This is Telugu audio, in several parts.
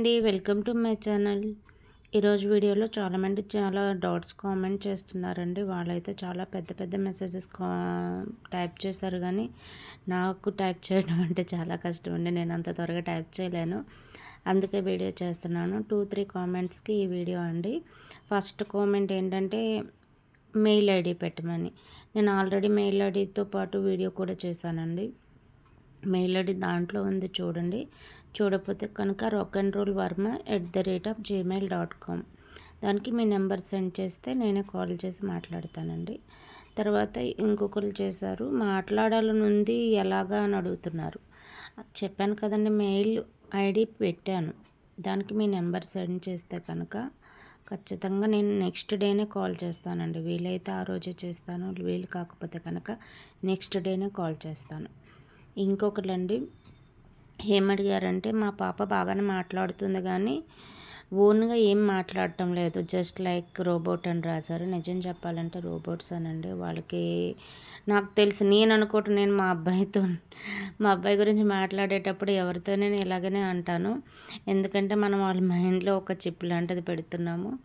అండి వెల్కమ్ టు మై ఛానల్. ఈరోజు వీడియోలో చాలామంది చాలా డౌట్స్ కామెంట్ చేస్తున్నారండి. వాళ్ళైతే చాలా పెద్ద పెద్ద మెసేజెస్ కా టైప్ చేశారు కానీ నాకు టైప్ చేయడం అంటే చాలా కష్టం అండి. నేను అంత త్వరగా టైప్ చేయలేను. అందుకే వీడియో చేస్తున్నాను. టూ త్రీ కామెంట్స్కి ఈ వీడియో అండి. ఫస్ట్ కామెంట్ ఏంటంటే మెయిల్ ఐడి పెట్టమని. నేను ఆల్రెడీ మెయిల్ ఐడితో పాటు వీడియో కూడా చేశానండి. మెయిల్ ఐడి దాంట్లో ఉంది చూడండి. చూడకపోతే కనుక rock and roll Varma at the rate of Gmail dot com దానికి మీ నెంబర్ సెండ్ చేస్తే నేనే కాల్ చేసి మాట్లాడతానండి. తర్వాత ఇంకొకరు చేశారు మాట్లాడాలనుంది ఎలాగా అని అడుగుతున్నారు. చెప్పాను కదండి మెయిల్ ఐడి పెట్టాను. దానికి మీ నెంబర్ సెండ్ చేస్తే కనుక ఖచ్చితంగా నేను నెక్స్ట్ డేనే కాల్ చేస్తానండి. వీలైతే ఆ రోజే చేస్తాను వీలు కాకపోతే కనుక నెక్స్ట్ డేనే కాల్ చేస్తాను. ఇంకొకటండి ఏమడిగారంటే మా పాప బాగానే మాట్లాడుతుంది కానీ ఓన్గా ఏం మాట్లాడటం లేదు. జస్ట్ లైక్ రోబోట్ అని రాశారు. నిజం చెప్పాలంటే రోబోట్స్ అనండి. వాళ్ళకి నాకు తెలుసు. నేను అనుకోవటం నేను మా అబ్బాయితో మా అబ్బాయి గురించి మాట్లాడేటప్పుడు ఎవరితో నేను ఇలాగనే అంటాను. ఎందుకంటే మనం వాళ్ళ మైండ్లో ఒక చిప్ లాంటిది పెడుతున్నాము.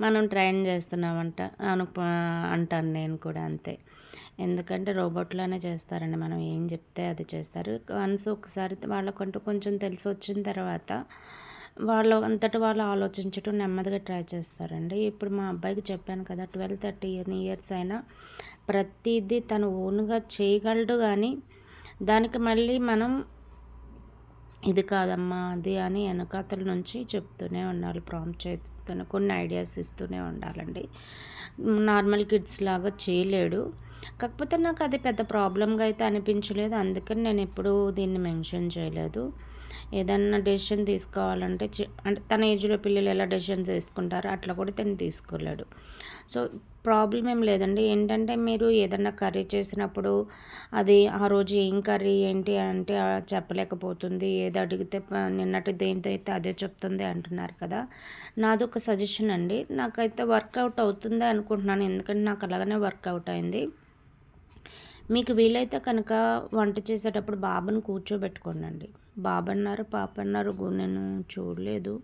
మనం ట్రైన్ చేస్తున్నామంట అను అంటాను నేను కూడా అంతే. ఎందుకంటే రోబోట్లానే చేస్తారండి. మనం ఏం చెప్తే అది చేస్తారు. వన్స్ ఒకసారి వాళ్ళకంటూ కొంచెం తెలిసి వచ్చిన తర్వాత వాళ్ళు అంతటి వాళ్ళు ఆలోచించడం నెమ్మదిగా ట్రై చేస్తారండి. ఇప్పుడు మా అబ్బాయికి చెప్పాను కదా ట్వెల్వ్ థర్టీ ఇయర్స్ అయినా ప్రతిదీ తను ఓన్గా చేయగలడు కానీ దానికి మళ్ళీ మనం ఇది కాదమ్మా అది అని వెనకాతల నుంచి చెప్తూనే ఉండాలి ప్రాంప్ట్ చేస్తూనే కొన్ని ఐడియాస్ ఇస్తూనే ఉండాలండి. నార్మల్ కిడ్స్ లాగా చేయలేడు. కాకపోతే నాకు అది పెద్ద ప్రాబ్లంగా అయితే అనిపించలేదు. అందుకని నేను ఎప్పుడూ దీన్ని మెన్షన్ చేయలేదు. ఏదన్నా డెసిషన్ తీసుకోవాలంటే అంటే తన ఏజ్లో పిల్లలు ఎలా డెసిషన్స్ తీసుకుంటారో అట్లా కూడా తను తీసుకోలేడు. సో ప్రాబ్లం ఏం లేదండి. ఏంటంటే మీరు ఏదన్నా కర్రీ చేసినప్పుడు అది ఆ రోజు ఏం కర్రీ ఏంటి అంటే చెప్పలేకపోతుంది. ఏది అడిగితే నిన్నటి దేనితో అదే చెప్తుంది అంటున్నారు కదా. నాది ఒక సజెషన్ అండి. నాకైతే వర్కౌట్ అవుతుంది అనుకుంటున్నాను. ఎందుకంటే నాకు అలాగనే వర్కౌట్ అయింది. మీకు వీలైతే కనుక వంట చేసేటప్పుడు బాబుని కూర్చోబెట్టుకోండి బాబు అన్నారు పాప అన్నారు నేను చూడలేదు.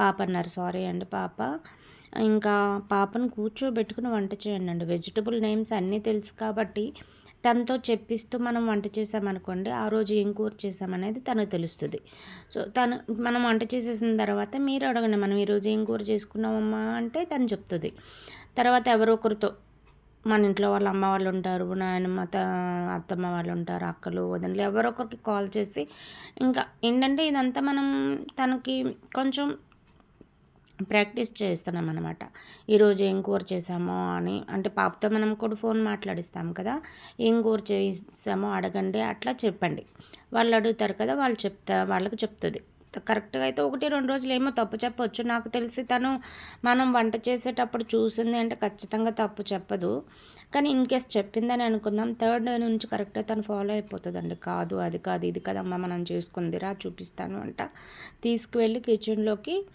పాప అన్నారు సారీ అండి పాప. ఇంకా పాపను కూర్చోబెట్టుకుని వంట చేయండి అండి వెజిటబుల్ నేమ్స్ అన్నీ తెలుసు కాబట్టి తనతో చెప్పిస్తూ మనం వంట చేసామనుకోండి ఆ రోజు ఏం కూర చేసామనేది తనకు తెలుస్తుంది. సో తను మనం వంట చేసేసిన తర్వాత మీరు అడగండి మనం ఈరోజు ఏం కూర చేసుకున్నామమ్మా అంటే తను చెప్తుంది. తర్వాత ఎవరో ఒకరితో మన ఇంట్లో వాళ్ళ అమ్మ వాళ్ళు ఉంటారు నాయనమ్మ అత్తమ్మ వాళ్ళు ఉంటారు అక్కలు వదినలు ఎవరొకరికి కాల్ చేసి ఇంకా ఏంటంటే ఇదంతా మనం తనకి కొంచెం ప్రాక్టీస్ చేస్తున్నాం అనమాట ఈరోజు ఏం కూర చేసామో అని అంటే పాపతో మనం కూడా ఫోన్ మాట్లాడిస్తాం కదా ఏం కూర చేసామో అడగండి అట్లా చెప్పండి. వాళ్ళు అడుగుతారు కదా వాళ్ళు చెప్తా వాళ్ళకి చెప్తుంది. కరెక్ట్గా అయితే ఒకటి రెండు రోజులు ఏమో తప్పు చెప్పవచ్చు నాకు తెలిసి తను మనం వంట చేసేటప్పుడు చూసింది అంటే ఖచ్చితంగా తప్పు చెప్పదు. కానీ ఇన్ కేస్ చెప్పిందని అనుకుందాం థర్డ్ డే నుంచి కరెక్ట్గా తను ఫాలో అయిపోతుందండి. కాదు అది కాదు ఇది కదమ్మా మనం చేసుకుందిరా చూపిస్తాను అంట. తీసుకువెళ్ళి కిచెన్లోకి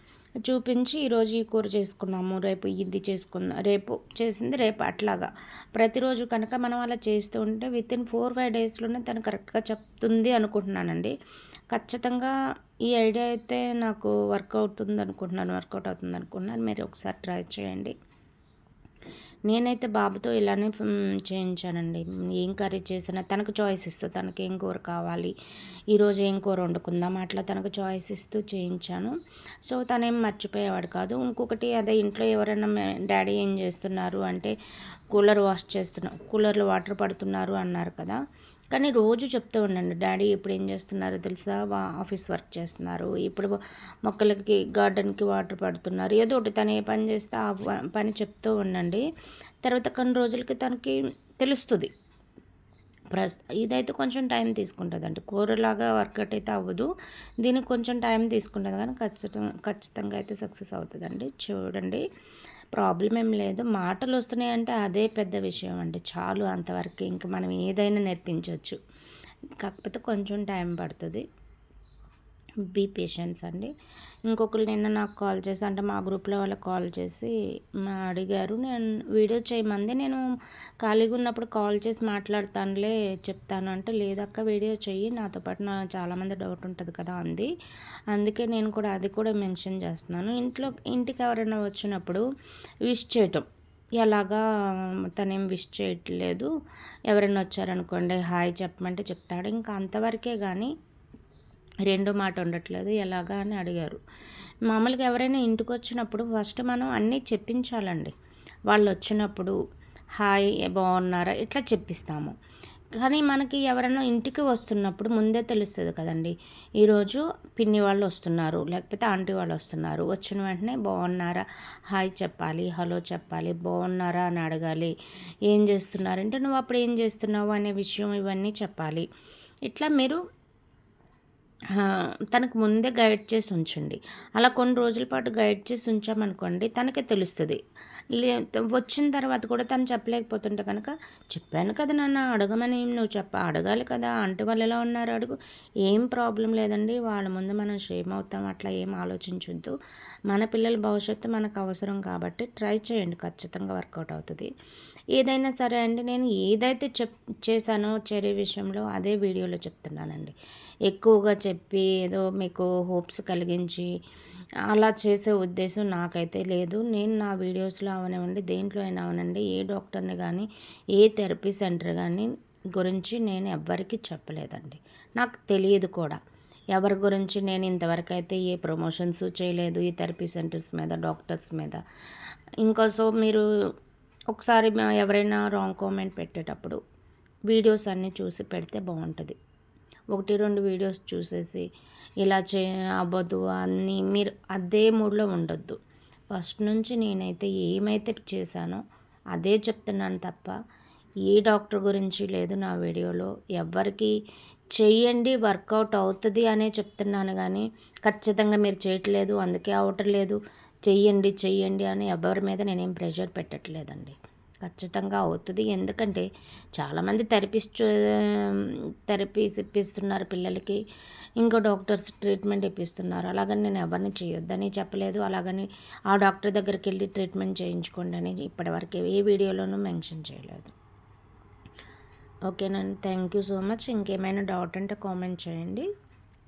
చూపించి ఈరోజు ఈ కూర చేసుకున్నాము రేపు ఇది చేసుకుందాం రేపు చేసింది రేపు అట్లాగా. ప్రతిరోజు కనుక మనం అలా చేస్తూ ఉంటే విత్ ఇన్ ఫోర్ ఫైవ్ డేస్లోనే తను కరెక్ట్గా చెప్తుంది అనుకుంటున్నానండి. ఖచ్చితంగా ఈ ఐడియా అయితే నాకు వర్క్ అవుతుంది అనుకుంటున్నాను వర్కౌట్ అవుతుంది అనుకుంటున్నాను. మీరు ఒకసారి ట్రై చేయండి. నేనైతే బాబుతో ఇలానే చేయించానండి. ఏం కర్రీ చేసినా తనకు చాయిస్ ఇస్తూ. తనకి ఏం కూర కావాలి ఈరోజు ఏం కూర వండుకుందాం అట్లా తనకు చాయిస్ ఇస్తూ చేయించాను. సో తనేం మర్చిపోయేవాడు కాదు. ఇంకొకటి అదే ఇంట్లో ఎవరైనా డాడీ ఏం చేస్తున్నారు అంటే కూలర్ వాష్ చేస్తున్నా కూలర్లో వాటర్ పడుతున్నారు అన్నారు కదా. కానీ రోజు చెప్తూ ఉండండి. డాడీ ఇప్పుడు ఏం చేస్తున్నారో తెలుసా? ఆఫీస్ వర్క్ చేస్తున్నారు. ఇప్పుడు మొక్కలకి గార్డెన్కి వాటర్ పడుతున్నారు. ఏదో ఒకటి తను ఏ పని చేస్తే ఆ పని చెప్తూ ఉండండి. తర్వాత కొన్ని రోజులకి తనకి తెలుస్తుంది. ప్రస్ ఇదైతే కొంచెం టైం తీసుకుంటుందండి. కూరలాగా వర్కౌట్ అయితే అవ్వదు. దీనికి కొంచెం టైం తీసుకుంటుంది కానీ ఖచ్చితంగా ఖచ్చితంగా అయితే సక్సెస్ అవుతుందండి. చూడండి. ప్రాబ్లం ఏం లేదు. మాటలు వస్తున్నాయంటే అదే పెద్ద విషయం అండి. చాలు అంతవరకు ఇంకా మనం ఏదైనా నేర్పించవచ్చు కాకపోతే కొంచెం టైం పడుతుంది. బీ పేషెన్స్ అండి. ఇంకొకరు నిన్న నాకు కాల్ చేసి అంటే మా గ్రూప్లో వాళ్ళకి కాల్ చేసి మా అడిగారు. నేను వీడియో చేయమంది నేను ఖాళీగా ఉన్నప్పుడు కాల్ చేసి మాట్లాడతానులే చెప్తాను. అంటే లేదక్క వీడియో చెయ్యి నాతో పాటు నా చాలామంది డౌట్ ఉంటుంది కదా అంది. అందుకే నేను కూడా అది కూడా మెన్షన్ చేస్తున్నాను. ఇంట్లో ఇంటికి ఎవరైనా వచ్చినప్పుడు విష్ చేయటం. ఎలాగా తనేం విష్ చేయట్లేదు. ఎవరైనా వచ్చారనుకోండి హాయ్ చెప్పమంటే చెప్తాడు. ఇంకా అంతవరకే కానీ రెండో మాట ఉండట్లేదు. ఎలాగా అని అడిగారు. మామూలుగా ఎవరైనా ఇంటికి వచ్చినప్పుడు ఫస్ట్ మనం అన్నీ చెప్పించాలండి. వాళ్ళు వచ్చినప్పుడు హాయ్ బాగున్నారా ఇట్లా చెప్పిస్తాము. కానీ మనకి ఎవరైనా ఇంటికి వస్తున్నప్పుడు ముందే తెలుస్తుంది కదండి. ఈరోజు పిన్ని వాళ్ళు వస్తున్నారు లేకపోతే ఆంటీ వాళ్ళు వస్తున్నారు. వచ్చిన వెంటనే బాగున్నారా హాయ్ చెప్పాలి హలో చెప్పాలి బాగున్నారా అని అడగాలి. ఏం చేస్తున్నారంటే నువ్వు అప్పుడు ఏం చేస్తున్నావు? అనే విషయం ఇవన్నీ చెప్పాలి. ఇట్లా మీరు తనకు ముందే గైడ్ చేసి ఉంచండి. అలా కొన్ని రోజుల పాటు గైడ్ చేసి ఉంచామనుకోండి తనకే తెలుస్తుంది. వచ్చిన తర్వాత కూడా తను చెప్పలేకపోతుంటే కనుక చెప్పాను కదా నాన్న అడగమని నువ్వు చెప్ప అడగాలి కదా అంటే వాళ్ళు ఎలా ఉన్నారు అడుగు. ఏం ప్రాబ్లం లేదండి వాళ్ళ ముందు మనం షేమ్ అవుతాం అట్లా ఏం ఆలోచించొద్దు. మన పిల్లల భవిష్యత్తు మనకు అవసరం కాబట్టి ట్రై చేయండి ఖచ్చితంగా వర్కౌట్ అవుతుంది. ఏదైనా సరే అండి నేను ఏదైతే చెప్ చేశానో చర్య విషయంలో అదే వీడియోలో చెప్తున్నానండి. ఎక్కువగా చెప్పి ఏదో మీకు హోప్స్ కలిగించి అలా చేసే ఉద్దేశం నాకైతే లేదు. నేను నా వీడియోస్లో అవనివ్వండి దేంట్లో అయినా అవనండి ఏ డాక్టర్ని కానీ ఏ థెరపీ సెంటర్ కానీ గురించి నేను ఎవ్వరికీ చెప్పలేదండి. నాకు తెలియదు కూడా. ఎవరి గురించి నేను ఇంతవరకు అయితే ఏ ప్రమోషన్స్ చేయలేదు ఈ థెరపీ సెంటర్స్ మీద డాక్టర్స్ మీద. ఇంకా సో మీరు ఒకసారి ఎవరైనా రాంగ్ కామెంట్ పెట్టేటప్పుడు వీడియోస్ అన్నీ చూసి పెడితే బాగుంటుంది. ఒకటి రెండు వీడియోస్ చూసేసి ఇలా చే అవ్వదు అన్నీ మీరు అదే మూడ్లో ఉండొద్దు. ఫస్ట్ నుంచి నేనైతే ఏమైతే చేశానో అదే చెప్తున్నాను తప్ప ఏ డాక్టర్ గురించి లేదు నా వీడియోలో. ఎవరికి చేయండి వర్కౌట్ అవుతుంది అనే చెప్తున్నాను కానీ ఖచ్చితంగా మీరు చేయట్లేదు అందుకే అవటం లేదు. చెయ్యండి చెయ్యండి అని ఎవరి మీద నేనేం ప్రెషర్ పెట్టట్లేదండి. ఖచ్చితంగా అవుతుంది. ఎందుకంటే చాలామంది థెరపిస్ట్ థెరపీస్ ఇప్పిస్తున్నారు పిల్లలకి. ఇంకో డాక్టర్స్ ట్రీట్మెంట్ ఇప్పిస్తున్నారు. అలాగని నేను ఎవరిని చేయొద్దని చెప్పలేదు. అలాగని ఆ డాక్టర్ దగ్గరికి వెళ్ళి ట్రీట్మెంట్ చేయించుకోండి అని ఇప్పటివరకు ఏ వీడియోలోనూ మెన్షన్ చేయలేదు. ఓకేనండి. Thank you so much. ఇంకేమైనా డౌట్ అంటే కామెంట్ చేయండి.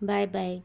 Bye bye.